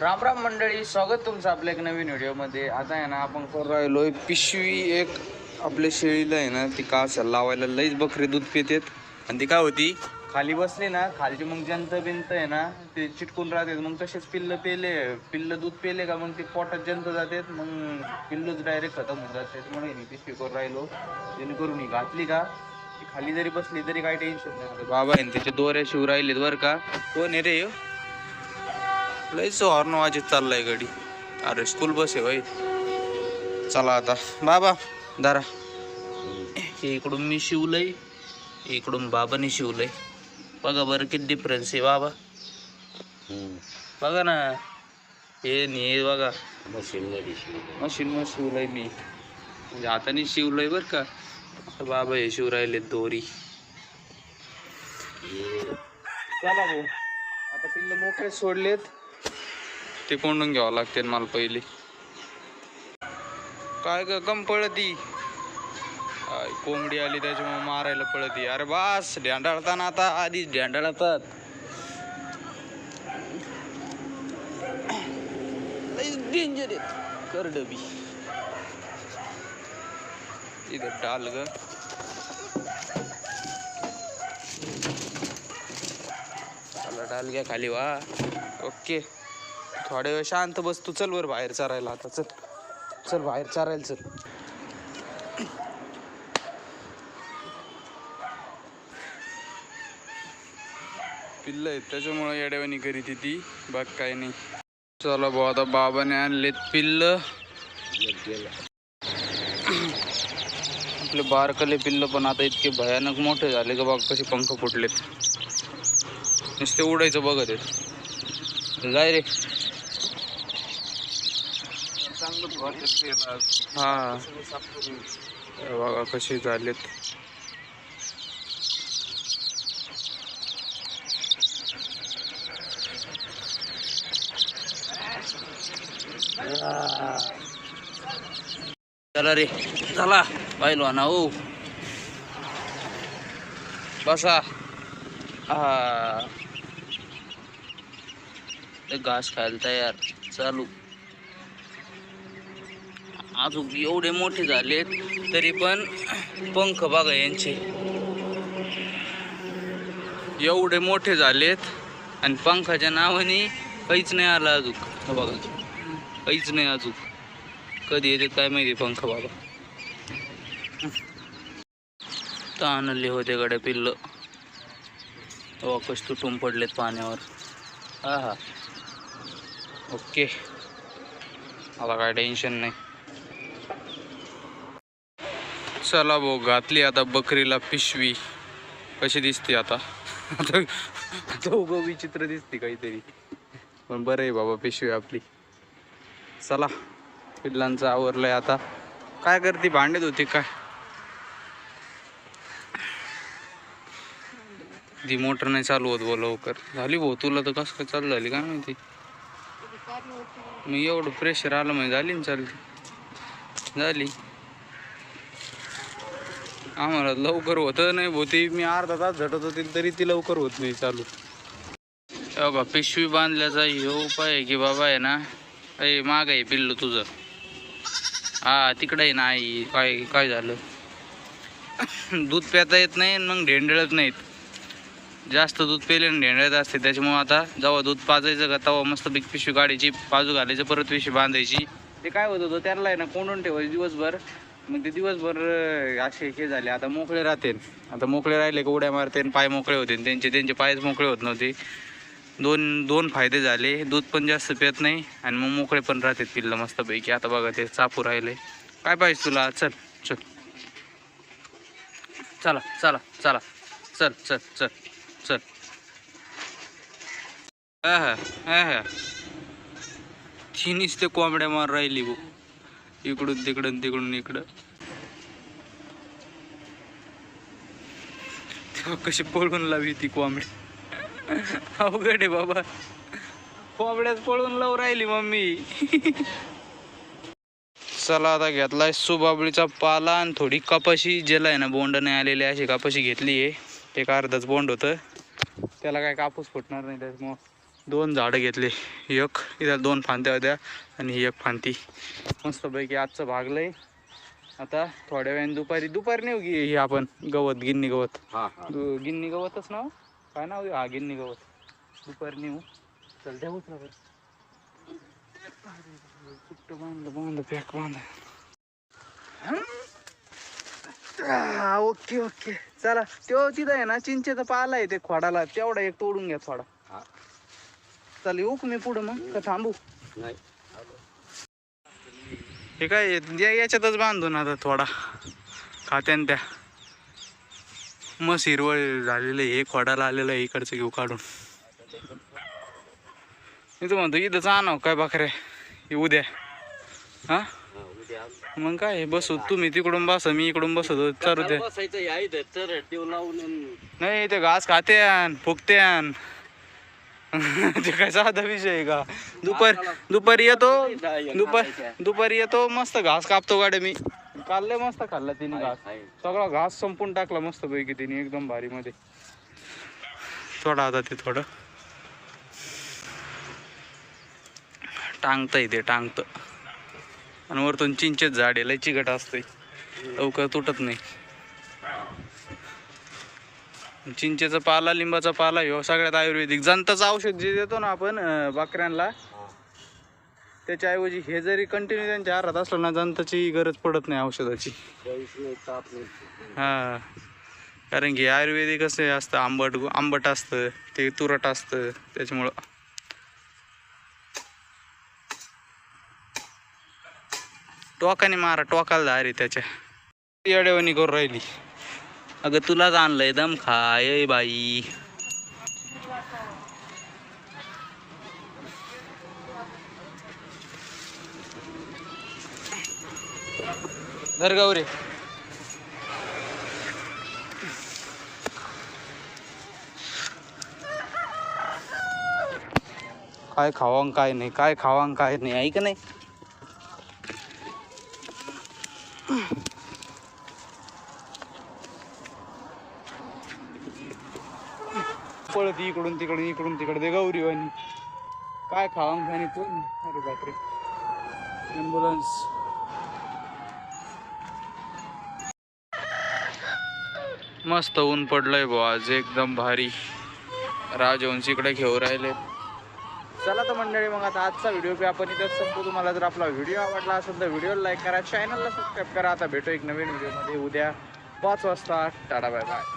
राम राम मंडळी स्वागत तुमचं आपल्या एक नवीन व्हिडिओमध्ये. आता आहे ना आपण करू राहिलो पिशवी एक. आपल्या शेळीला आहे ना ती का असेल लावायला लईच बकरी दूध पितेत आणि ती काय होती? खाली बसली ना खालची मग जंत बिंत आहे ना ते चिटकून राहते. मग तसेच पिल्ल पेले पिल्ल दूध पेले का मग ते पोटात जंत जातात मग पिल्लूच डायरेक्ट खतम होऊन जाते. म्हणून मी पिशवी करून राहिलो. जेणेकरून ही घातली का ती खाली जरी बसली तरी काही टेन्शन नाही. बाबा आहे ना त्याचे दोऱ्या शिव राहिलेत बरं का. कोण आहे रे लयच हॉर्न वाजत चाललाय गाडी. अरे स्कूल बस आहे भाई चला आता. बाबा दारा हे इकडून मी शिवलंय. इकडून बाबाने शिवलंय. बघा बरं किती डिफरन्स आहे बाबा. बघा ना. हे आणि हे बघा. मशीन शिवलंय. मी म्हणजे हाताने शिवलंय बरं का. बाबा हे शिव राहिले दोरी. चला भाऊ. आता पिल्ल मोकळे सोडलेत. ते कोंडून घ्यावं लागते मला पहिले. काय ग कम पळती. कोंबडी आली त्याच्यामुळे मारायला पळती. अरे बास ढ्यांडाळताना आता आधीच ढ्यांडाळतात डेंजर कर करडबी इथं डाल ग. डाल घ्या खाली वा. ओके. थोड्या वेळ शांत बस तू चल वर बाहेर चारायला आता चल. चल बाहेर चारायला चल. पिल्ल आहेत त्याच्यामुळे येड्यावानी करीत ती बाग काय नाही. चला भाऊ आता बाबाने आणलेत पिल्ल. आपले बारकले पिल्ल पण आता इतके भयानक मोठे झाले का बाग कसे पंख फुटलेत. नुसते उडायचं बघत आहेत. जाय रे. हा. बघा कसे झालेत. चला रे. चला. पाहिलो ना हो. बसा. हा. ते घास खायला तयार. चालू. अजून एवढे मोठे झालेत तरी पण पंख बघा यांचे. एवढे मोठे झालेत आणि पंखाच्या नावाने काहीच नाही आलं अजून. बघा काहीच नाही अजून. कधी येते काय माहिती पंख बाबा. तर होते गड्या पिल्ल. वाकस तुटून पडलेत पाण्यावर. हा हा ओके. मला काय टेन्शन नाही. चला भाऊ घातली आता बकरीला पिशवी. कशी दिसते आता? आता विचित्र दिसते काहीतरी. पण बरं आहे बाबा पिशवी आपली. चला पिल्लांचं आवरलंय आता. काय करते? भांडत होती काय ती मोटर नाही चालू होत बोल लवकर. झाली भाऊ तुला तर कसं काय चालू झाली काय माहिती? मी एवढं प्रेशर आलं म्हणजे झाली ना चालती. झाली. आम्हाला लवकर होतं नाही भाऊ ती मी अर्धा तास झटत होती तरी ती लवकर होत नाही चालू. हे पिशवी बांधल्याचा हे उपाय आहे की बाबा आहे ना अय माग आहे पिल्लू तुझं. हा तिकडं आहे ना आई काय काय झालं? दूध प्याता येत नाही आणि मग ढेंडळत नाहीत. जास्त दूध पेले ढेंडळत असते त्याच्यामुळं आता जेव्हा दूध पाजायचं का तेव्हा मस्त बिग पिशवी काढायची बाजू घालायचं परत पिशवी बांधायची. ते काय होत होतं त्याला आहे ना कोंडून ठेवायचं दिवसभर. मग ते दिवसभर असे हे झाले. आता मोकळे राहते आता मोकळे राहिले का उड्या मारते आणि पाय मोकळे होते त्यांचे त्यांचे पायच मोकळे होत नव्हते. दोन दोन फायदे झाले. दूध पण जास्त पित नाही आणि मग मोकळे पण राहतात पिल्लं मस्तपैकी. आता बघा ते चापू राहिले. काय पाहिजे तुला? चल चल. चला चला चला. चल चल चल चल. हा हा हा हा. तिन्हीच ते कोंबड्या मार राहिली भाऊ इकडून तिकडून तिकडून इकडं. कशी पळून लावी ती कोंबडी. अवघड आहे बाबा. कोंबड्याच पळून लावून राहिली मम्मी. चला आता घेतलाय सुबाबळीचा पाला आणि थोडी कपाशी. ज्याला आहे ना बोंड नाही आलेली अशी कपाशी घेतली आहे एक अर्धाच बोंड होतं. त्याला काय कापूस फुटणार नाही त्याच्यामुळं. दोन झाडं घेतले. एक इथं दोन फांद्या होत्या आणि ही एक फांती मस्तपैकी आजचं भागलंय. आता थोड्या वेळाने दुपारी दुपारी नेऊ की हे आपण गवत गिन्नी गवत. दु- गिन्नी गवतच नाव? काय नाव आहे? हा गिन्नी गवत. दुपारी नेऊ. चल द्या बरं. कुठं बांधलं? बांधलं पॅक बांधलं. हा, ओके ओके. चला तो तिथं आहे ना चिंचेचा पाला आहे ते खोडाला. तेवढा एक तोडून घ्या थोडा. चल येऊ का मी पुढं मग. का थांबू? नाही. हे काय या- याच्यातच बांधून आता थोडा. खात्यान त्या. मस्त हिरवळ झालेलं आहे. हे खोडाला आलेलं आहे इकडचं घेऊ काढून. मी तर म्हणतो इथंच आणाव काय बकऱ्या हे उद्या. हा? हा, उद्या आलो. मग काय बसू. तुम्ही तिकडून बसा मी इकडून बसतो. चालू द्या बसायचं? या इथं तर देव लावून. आणि नाही ते घास खात्यान फुकत्यान. ते काय साधा विषय आहे का? दुपार दुपारी येतो दुपार दुपारी येतो मस्त घास कापतो गाड्या मी. काल लय मस्त खाल्ला तिने घास. सगळा घास संपून टाकला मस्त पैकी तिने एकदम भारी मध्ये. थोडा आता ते थोडं. टांगतंय ते टांगत. आणि वरतून चिंचेच झाड आहे लय चिकट असतंय. लवकर तुटत नाही. चिंचेचा पाला लिंबाचा पाला ह्यो सगळ्यात आयुर्वेदिक. जंताचं औषध जे देतो ना आपण बकऱ्यांना त्याच्याऐवजी हे जरी कंटिन्यू त्यांच्या आहारात असलं ना जंताची गरज पडत नाही औषधाची. हा. कारण की आयुर्वेदिक असं असतं आंबट आंबट असतं ते तुरट असतं त्याच्यामुळं. टोकाने मारा टोकाला धारे त्याच्या. येड्यावानी करून राहिली. अगं तुलाच आणलंय दम खाय बाई. धर गौरे. काय खावा काय नाही काय खावा काय नाही ऐक नाही. पळत इकडून तिकडून इकडून तिकडे. ते गौरी वाणी काय खावा आणि काय नाही कोण अरे बापरे. ॲम्ब्युलन्स मस्त ऊन पडलंय बुवा आज एकदम भारी. राजवंश इकडे घेऊ राहिले. चला तर मंडळी मग आता आजचा व्हिडिओ बी आपण इथं संपू तुम्हाला जर आपला व्हिडिओ आवडला असेल तर व्हिडिओ लाईक करा. चॅनलला सबस्क्राईब करा. आता भेटू एक नवीन व्हिडिओमध्ये उद्या पाच वाजता. Tata bye bye